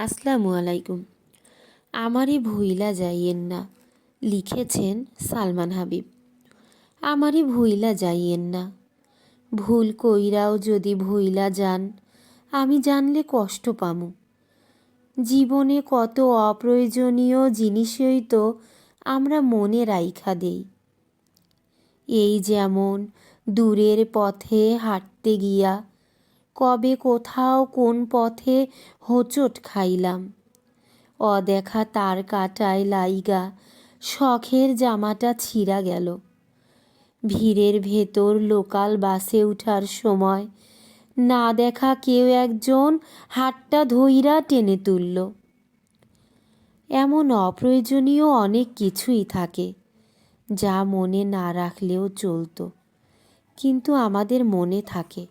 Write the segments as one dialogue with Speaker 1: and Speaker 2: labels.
Speaker 1: আসসালামু আলাইকুম। আমারই ভুইলা যাইয়েন না, লিখেছেন সালমান হাবিব। আমারই ভুইলা যাইয়েন না। ভুল কইরাও যদি ভুইলা যান, আমি জানলে কষ্ট পামু। জীবনে কত অপ্রয়োজনীয় জিনিসই তো আমরা মনে রাইখা দেই। এই যেমন দূরের পথে হাঁটতে গিয়া কবে কোথাও কোন পথে হোঁচট খাইলাম। অদেখা তার কাটায় লাইগা, শখের জামাটা ছিঁড়া গেল। ভিড়ের ভেতর লোকাল বাসে উঠার সময় না দেখা কেউ একজন হাতটা ধইরা টেনে তুলল। এমন অপ্রয়োজনীয় অনেক কিছুই থাকে, যা মনে না রাখলেও চলতো, কিন্তু আমাদের মনে থাকে।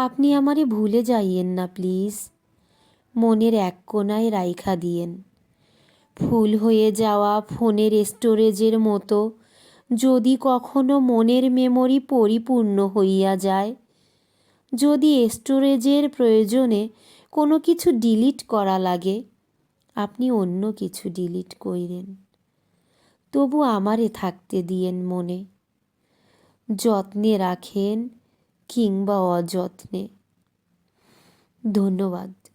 Speaker 1: আপনি আমারে ভুলে যাইয়েন না, প্লিজ। মনের এক কোনায় রাইখা দিয়েন। ফুল হয়ে যাওয়া ফোনের স্টোরেজের মতো, যদি কখনো মনের মেমোরি পরিপূর্ণ হইয়া যায়, যদি স্টোরেজের প্রয়োজনে কোনো কিছু ডিলিট করা লাগে, আপনি অন্য কিছু ডিলিট কইরেন। তবু আমারে থাকতে দিয়েন মনে। যত্নে রাখেন কিংবা অযত্নে। ধন্যবাদ।